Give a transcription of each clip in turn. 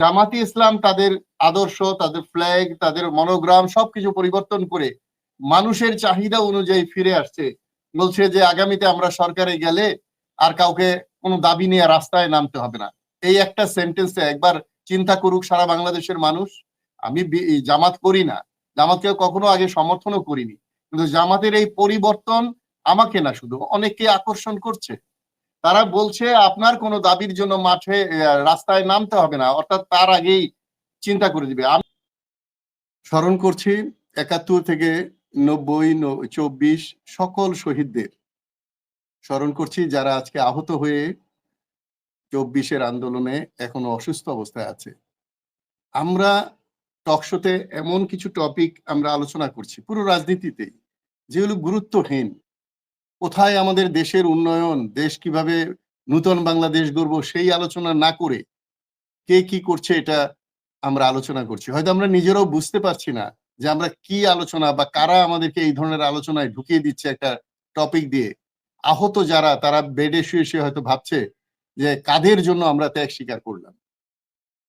জামাতি ইসলাম তাদের আদর্শ, তাদের ফ্ল্যাগ তাদের মনোগ্রাম সবকিছু পরিবর্তন করে মানুষের চাহিদা অনুযায়ী ফিরে আসছে। বলছে যে আগামীতে আমরা সরকারে গেলে আর কাউকে কোনো দাবি নিয়ে রাস্তায় নামতে হবে না। এই একটা সেন্টেন্সে একবার চিন্তা করুক সারা বাংলাদেশের মানুষ। আমি জামাত করি না। জামাতকে কখনো আগে সমর্থনও করিনি। কিন্তু জামাতের এই পরিবর্তন আমাকে না, শুধু অনেককে আকর্ষণ করছে। তারা বলছে, আপনার কোনো দাবির জন্য মাঠে রাস্তায় নামতে হবে না। অর্থাৎ তার আগেই চিন্তা করে দিবে। আমি স্মরণ করছি, একাত্তর থেকে নব্বই চব্বিশ সকল শহীদদের। স্মরণ করছি, যারা আজকে আহত হয়ে চব্বিশের আন্দোলনে এখনও অসুস্থ অবস্থায় আছে। আমরা টকশোতে এমন কিছু টপিক আমরা আলোচনা করছি, পুরো রাজনীতিতেই, যেগুলো গুরুত্বহীন। কোথায় আমাদের দেশের উন্নয়ন, দেশ কীভাবে নূতন বাংলাদেশ গড়ব সেই আলোচনা না করে কে কি করছে এটা আমরা আলোচনা করছি। হয়তো আমরা নিজেরাও বুঝতে পারছি না যে আমরা কি আলোচনা বা কারা আমাদেরকে এই ধরনের আলোচনায় ঢুকিয়ে দিচ্ছে একটা টপিক দিয়ে। আহত যারা, তারা বেডে শুয়ে শুয়ে হয়তো ভাবছে যে কাদের জন্য আমরা ত্যাগ স্বীকার করলাম।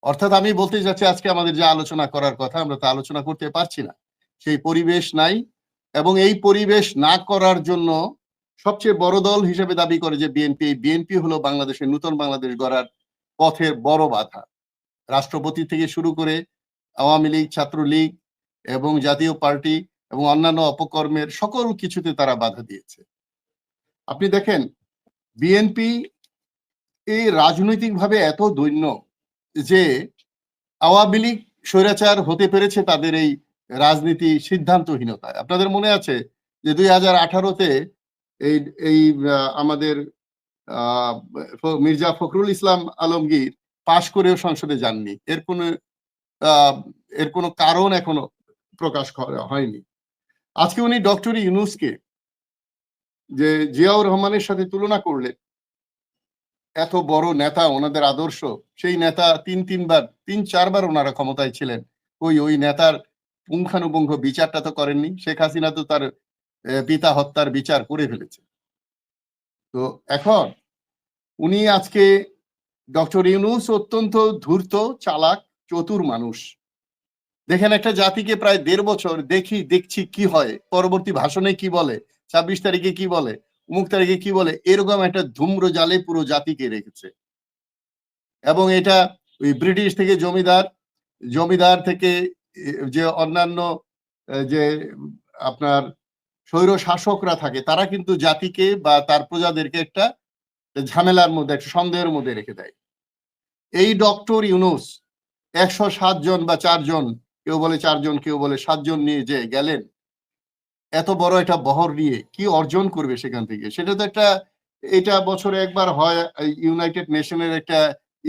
অর্থাৎ আমি বলতে যাচ্ছি আজকে আমাদের যে আলোচনা করার কথা আমরা তা আলোচনা করতে পারছি না। সেই পরিবেশ নাই এবং এই পরিবেশ না করার জন্য সবচেয়ে বড় দল হিসেবে দাবি করে যে বিএনপি বিএনপি হলো বাংলাদেশের নূতন বাংলাদেশ গড়ার পথের বড় বাধা। রাষ্ট্রপতি থেকে শুরু করে আওয়ামী লীগ, ছাত্রলীগ এবং জাতীয় পার্টি এবং অন্যান্য অপকর্মের সকল কিছুতে তারা বাধা দিয়েছে। আপনি দেখেন বিএনপি এই রাজনৈতিকভাবে এত দৈন্য যে আওয়ামী লীগ স্বৈরাচার হতে পেরেছে তাদের এই রাজনীতি সিদ্ধান্তহীনতায়। আপনাদের মনে আছে যে দুই হাজার আঠারোতে এই এই আমাদের আহ, মির্জা ফখরুল ইসলাম আলমগীর পাশ করেও সংসদে যাননি। এর কোনো এর কোনো কারণ এখনও প্রকাশ করা হয়নি। আজকে উনি ডক্টর ইউনুসকে যে জিয়াউর রহমানের সাথে তুলনা করলেন এত বড় নেতা ওনাদের আদর্শ সেই নেতা তিন তিনবার তিন চারবার ওনারা ক্ষমতায় ছিলেন। ওই ওই নেতার পুঙ্খানুপুঙ্খ বিচারটা তো করেননি। শেখ হাসিনা তো তার পিতা হত্যার বিচার করে ফেলেছে। তো এখন উনি আজকে ডক্টর ইউনুস অত্যন্ত ধূর্ত, চালাক, চতুর মানুষ। দেখেন একটা জাতিকে প্রায় দেড় বছর দেখি, দেখছি কি হয়, পরবর্তী ভাষণে কি বলে, ছাব্বিশ তারিখে কি বলে অমুক তারিখে কি বলে, এরকম একটা ধূম্র জালে পুরো জাতিকে রেখেছে। এবং এটা ওই ব্রিটিশ থেকে জমিদার জমিদার থেকে যে অন্যান্য যে আপনার স্বৈর শাসকরা থাকে, তারা কিন্তু জাতিকে বা তার প্রজাদেরকে একটা ঝামেলার মধ্যে, একটা সন্দেহের মধ্যে রেখে দেয়। এই ডক্টর ইউনুস একশো সাত জন বা চারজন কেউ বলে চারজন কেউ বলে সাতজন নিয়ে যে গেলেন, এত বড় একটা বহর নিয়ে কি অর্জন করবে সেখান থেকে? সেটা তো একটা, এটা বছরে একবার হয় ইউনাইটেড নেশনের একটা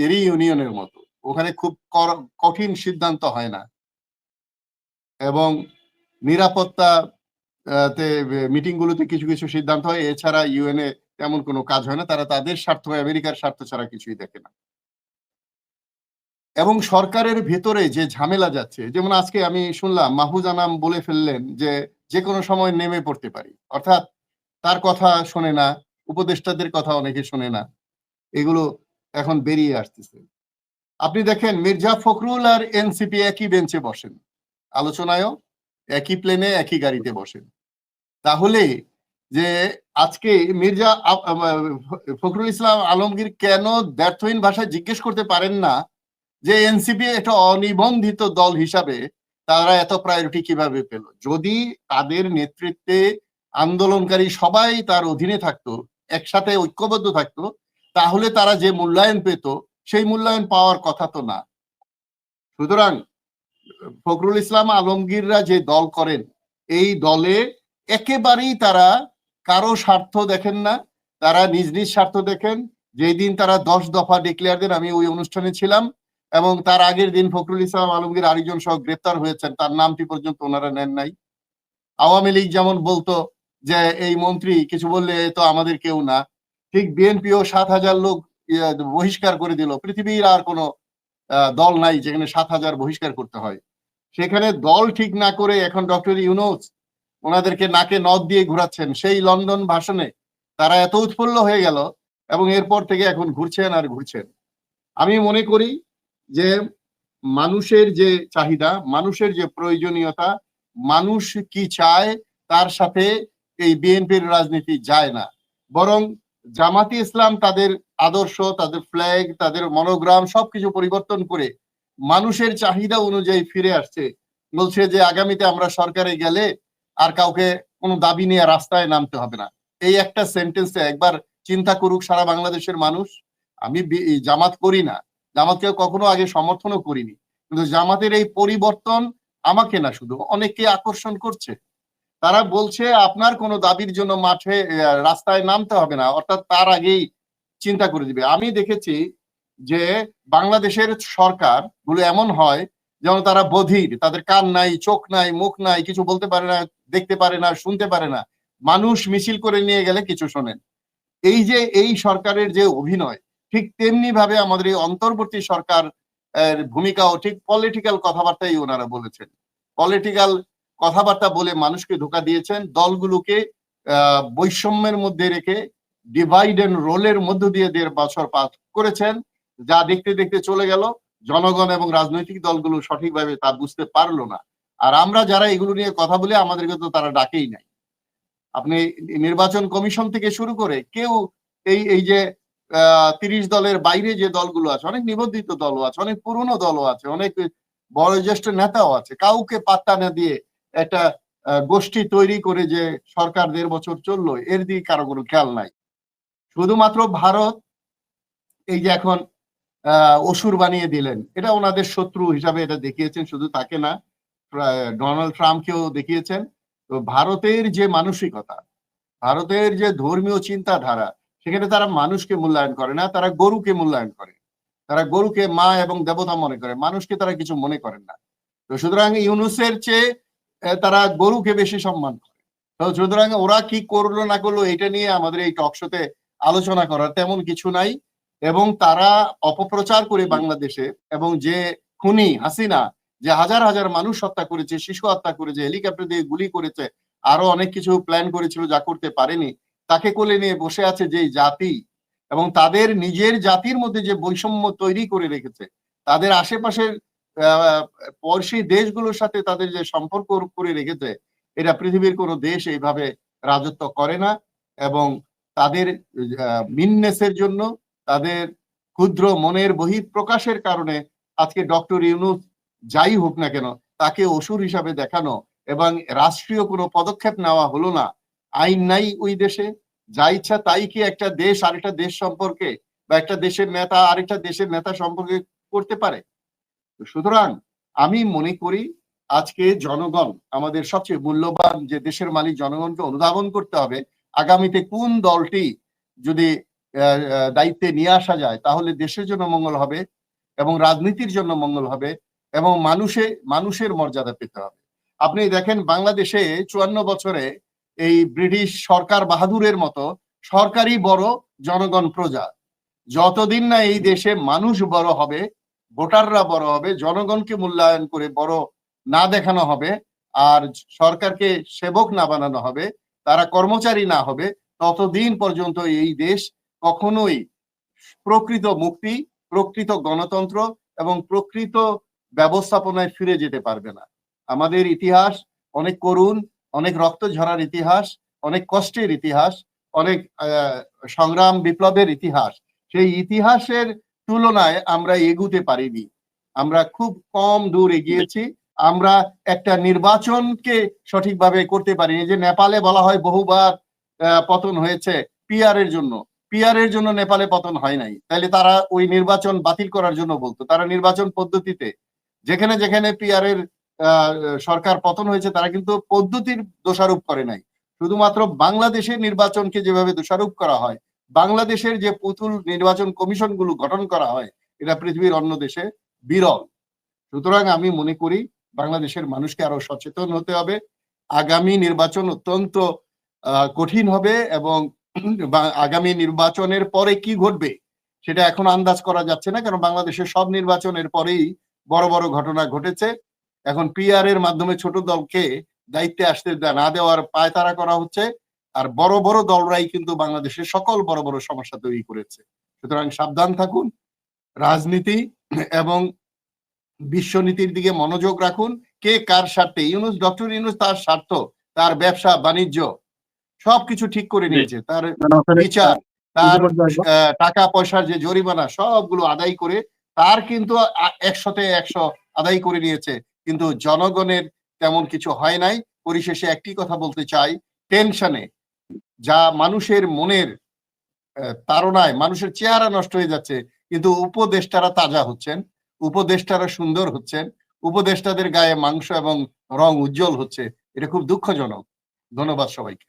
এরি ইউনিয়নের মতো। ওখানে খুব কঠিন সিদ্ধান্ত হয় না। এবং নিরাপত্তা তে মিটিং গুলোতে কিছু কিছু সিদ্ধান্ত হয়। এছাড়া ইউএনএ তেমন কোনো কাজ হয় না। তারা তাদের স্বার্থ আমেরিকার স্বার্থ ছাড়া কিছুই দেখে না। এবং সরকারের ভেতরে যে ঝামেলা যাচ্ছে, যেমন আজকে আমি শুনলাম, মাহফুজ আনাম বলে ফেললেন যে যে কোনো সময় নেমে পড়তে পারি। অর্থাৎ তার কথা শোনে না, উপদেষ্টাদের কথা অনেকে শোনে না। এগুলো এখন বেরিয়ে আসতেছে। আপনি দেখেন, মির্জা ফখরুল আর এনসিপি একই বেঞ্চে বসেন। আলোচনায়ও একই প্লেনে একই গাড়িতে বসেন। তাহলে যে আজকে মির্জা ফখরুল ইসলাম আলমগীর কেন ব্যর্থহীন ভাষায় জিজ্ঞেস করতে পারেন না যে এনসিপি একটা অনিবন্ধিত দল হিসাবে তারা এত প্রায়োরিটি কীভাবে পেল? যদি তাদের নেতৃত্বে আন্দোলনকারী সবাই তার অধীনে থাকতো একসাথে ঐক্যবদ্ধ থাকতো তাহলে তারা যে মূল্যায়ন পেত সেই মূল্যায়ন পাওয়ার কথা তো না। সুতরাং ফখরুল ইসলাম আলমগীররা যে দল করেন এই দলে একেবারেই তারা কারও স্বার্থ দেখেন না। তারা নিজ নিজ স্বার্থ দেখেন। যেই দিন তারা দশ দফা ডিক্লেয়ার দেন আমি ওই অনুষ্ঠানে ছিলাম এবং তার আগের দিন ফখরুল ইসলাম আলমগীর আরেকজন সহ গ্রেপ্তার হয়েছেন। তার নামটি পর্যন্ত ওনারা নেন নাই। আওয়ামী লীগ যেমন বলতো যে এই মন্ত্রী কিছু বললে তো আমাদের কেউ না। ঠিক বিএনপিও সাত হাজার লোক ইয়ে, বহিষ্কার করে দিল। পৃথিবীর আর কোনো দল নাই যেখানে সাত হাজার বহিষ্কার করতে হয়। সেখানে দল ঠিক না করে এখন ডক্টর ইউনুস ওনাদেরকে নাকে নদ দিয়ে ঘোরাচ্ছেন। সেই লন্ডন ভাষণে তারা এত উৎফুল্ল হয়ে গেল এবং এরপর থেকে এখন ঘুরছেন আর ঘুরছেন। আমি মনে করি যে মানুষের যে চাহিদা, মানুষের যে প্রয়োজনীয়তা, মানুষ কি চায় তার সাথে এই বিএনপির রাজনীতি যায় না। বরং জামাতি ইসলাম তাদের আদর্শ, তাদের ফ্ল্যাগ তাদের মনোগ্রাম সবকিছু পরিবর্তন করে মানুষের চাহিদা অনুযায়ী ফিরে আসছে। বলছে যে আগামীতে আমরা সরকারে গেলে আর কাউকে কোনো দাবি নিয়ে রাস্তায় নামতে হবে না। এই একটা সেন্টেন্সে একবার চিন্তা করুক সারা বাংলাদেশের মানুষ। আমি জামাত করি না। জামাতকে কখনো আগে সমর্থনও করিনি। কিন্তু জামাতের এই পরিবর্তন আমাকে না, শুধু অনেককে আকর্ষণ করছে। তারা বলছে, আপনার কোনো দাবির জন্য মাঠে রাস্তায় নামতে হবে না। অর্থাৎ তার আগেই চিন্তা করে দিবে। আমি দেখেছি যে বাংলাদেশের সরকারগুলো এমন হয় যেমন তারা বধির, তাদের কান নাই, চোখ নাই, মুখ নাই, কিছু বলতে পারে না, দেখতে পারে না, শুনতে পারে না। মানুষ মিছিল করে নিয়ে গেলে কিছু শোনেন। এই যে, এই সরকারের যে অভিনয়, ঠিক তেমনি ভাবে আমাদের এই অন্তর্বর্তী সরকার ভূমিকাও ঠিক পলিটিক্যাল কথাবার্তাই ওনারা বলেছেন। পলিটিক্যাল কথাবার্তা বলে মানুষকে ধোকা দিয়েছেন, দলগুলোকে বৈষম্যের মধ্যে রেখে ডিভাইড এন্ড রোলের মধ্য দিয়ে দেড় বছর পাস করেছেন। যা দেখতে দেখতে চলে গেল, জনগণ এবং রাজনৈতিক দলগুলো সঠিকভাবে তা বুঝতে পারল না। আর আমরা যারা এগুলো নিয়ে কথা বলে, আমাদেরকে তো তারা ডাকেই নাই। আপনি নির্বাচন কমিশন থেকে শুরু করে কেউ এই এই যে তিরিশ দলের বাইরে যে দলগুলো আছে, অনেক নিবন্ধিত দলও আছে, অনেক পুরনো দলও আছে, অনেক বয়োজ্যেষ্ঠ নেতাও আছে, কাউকে পাত্তা না দিয়ে একটা গোষ্ঠী তৈরি করে যে সরকার দেড় বছর চলল, এর দিকে কারও কোনো খেয়াল নাই। শুধুমাত্র ভারত এই যে এখন অসুর বানিয়ে দিলেন, এটা ওনাদের শত্রু হিসাবে এটা দেখিয়েছেন, শুধু তাকে না ডোনাল্ড ট্রাম্পকেও দেখিয়েছেন। তো ভারতের যে মানসিকতা, ভারতের যে ধর্মীয় চিন্তাধারা, সেখানে তারা মানুষকে মূল্যায়ন করে না, তারা গরুকে মূল্যায়ন করে। তারা গরুকে মা এবং দেবতা মনে করে, মানুষকে তারা কিছু মনে করেন না। তো সুতরাং ইউনুসের চেয়ে তারা গরুকে বেশি সম্মান করে। সুতরাং ওরা কি করল না করল এটা নিয়ে আমাদের এই টকশোতে আলোচনা করার তেমন কিছু নাই এবং তারা অপপ্রচার করে বাংলাদেশে এবং যে খুনি হাসিনা, যে হাজার হাজার মানুষ হত্যা করেছে, শিশু হত্যা করেছে হেলিকপ্টার দিয়ে গুলি করেছে, আরও অনেক কিছু প্ল্যান করেছিল যা করতে পারেনি, তাকে কোলে নিয়ে বসে আছে যে জাতি এবং তাদের নিজের জাতির মধ্যে যে বৈষম্য তৈরি করে রেখেছে, তাদের আশেপাশের পড়শি দেশগুলোর সাথে তাদের যে সম্পর্ক করে রেখেছে এটা পৃথিবীর কোনো দেশ এইভাবে রাজত্ব করে না এবং তাদের মিননেসের জন্য তাদের ক্ষুদ্র মনের বহিঃ প্রকাশের কারণে আজকে ডক্টর ইউনুস যাই হোক না কেন, তাকে অসুর হিসাবে দেখানো এবং রাষ্ট্রীয় কোনো পদক্ষেপ নেওয়া হলো না। আইন নাই ওই দেশে, যা ইচ্ছা তাই কি একটা দেশ আরেকটা দেশ সম্পর্কে বা একটা দেশের নেতা আরেকটা দেশের নেতা সম্পর্কে করতে পারে? সুতরাং আমি মনে করি আজকে জনগণ আমাদের সবচেয়ে মূল্যবান যে দেশের মালিক জনগণকে অনুধাবন করতে হবে, আগামীতে কোন দলটি যদি দায়িত্বে নিয়ে আসা যায়, তাহলে দেশের জন্য মঙ্গল হবে এবং রাজনীতির জন্য মঙ্গল হবে এবং মানুষে, মানুষের মর্যাদা পেতে হবে। আপনি দেখেন বাংলাদেশে চুয়ান্ন বছরে এই ব্রিটিশ সরকার বাহাদুরের মতো সরকারই বড় জনগণ প্রজা। যতদিন না এই দেশে মানুষ বড় হবে ভোটাররা বড় হবে, জনগণকে মূল্যায়ন করে বড় না দেখানো হবে, আর সরকারকে সেবক না বানানো হবে, তারা কর্মচারী না হবে, ততদিন পর্যন্ত এই দেশ কখনোই প্রকৃত মুক্তি, প্রকৃত গণতন্ত্র এবং প্রকৃত ব্যবস্থাপনায় ফিরে যেতে পারবে না। আমাদের ইতিহাস অনেক করুণ, অনেক রক্ত ঝরার ইতিহাস, অনেক কষ্টের ইতিহাস, অনেক সংগ্রাম বিপ্লবের ইতিহাস। সেই ইতিহাসের তুলনায় আমরা এগুতে পারিনি। আমরা খুব কম দূর এগিয়েছি। আমরা একটা নির্বাচনকে সঠিকভাবে করতে পারিনি। যে নেপালে বলা হয় বহুবার পতন হয়েছে পিআর এর জন্য। পিআর এর জন্য নেপালে পতন হয় নাই। তাহলে তারা ওই নির্বাচন বাতিল করার জন্য বলতো। তারা নির্বাচন পদ্ধতিতে, যেখানে যেখানে পিআর এর সরকার পতন হয়েছে, তারা কিন্তু পদ্ধতির দোষারোপ করে নাই। শুধুমাত্র বাংলাদেশের নির্বাচনকে যেভাবে দোষারোপ করা হয় বাংলাদেশের যে পুতুল নির্বাচন কমিশনগুলো গঠন করা হয়, এটা পৃথিবীর অন্য দেশে বিরল। সুতরাং আমি মনে করি বাংলাদেশের মানুষকে আরও সচেতন হতে হবে। আগামী নির্বাচন অত্যন্ত কঠিন হবে এবং আগামী নির্বাচনের পরে কি ঘটবে সেটা এখন আন্দাজ করা যাচ্ছে না, কারণ বাংলাদেশের সব নির্বাচনের পরেই বড় বড় ঘটনা ঘটেছে। এখন পিআর এর মাধ্যমে ছোট দলকে দায়িত্বে আসতে না দেওয়ার পায়তারা করা হচ্ছে। আর বড় বড় দলরাই কিন্তু বাংলাদেশের সকল বড় বড় সমস্যা তৈরি করেছে। সুতরাং সাবধান থাকুন রাজনীতি এবং বিশ্বনীতির দিকে মনোযোগ রাখুন। কে কার স্বার্থে? ইউনুস ডক্টর ইউনুস তার স্বার্থ তার ব্যবসা বাণিজ্য সবকিছু ঠিক করে নিয়েছে। তার বিচার তার টাকা পয়সার যে জরিমানা সবগুলো আদায় করে তার কিন্তু একশোতে একশো আদায় করে নিয়েছে। কিন্তু জনগণের তেমন কিছু হয় নাই। পরিশেষে একটি কথা বলতে চাই টেনশনে যা মানুষের মনের তারনায় মানুষের চেহারা নষ্ট হয়ে যাচ্ছে, কিন্তু উপদেষ্টারা তাজা হচ্ছেন, উপদেষ্টারা সুন্দর হচ্ছেন, উপদেষ্টাদের গায়ে মাংস এবং রং উজ্জ্বল হচ্ছে, এটা খুব দুঃখজনক। ধন্যবাদ সবাইকে।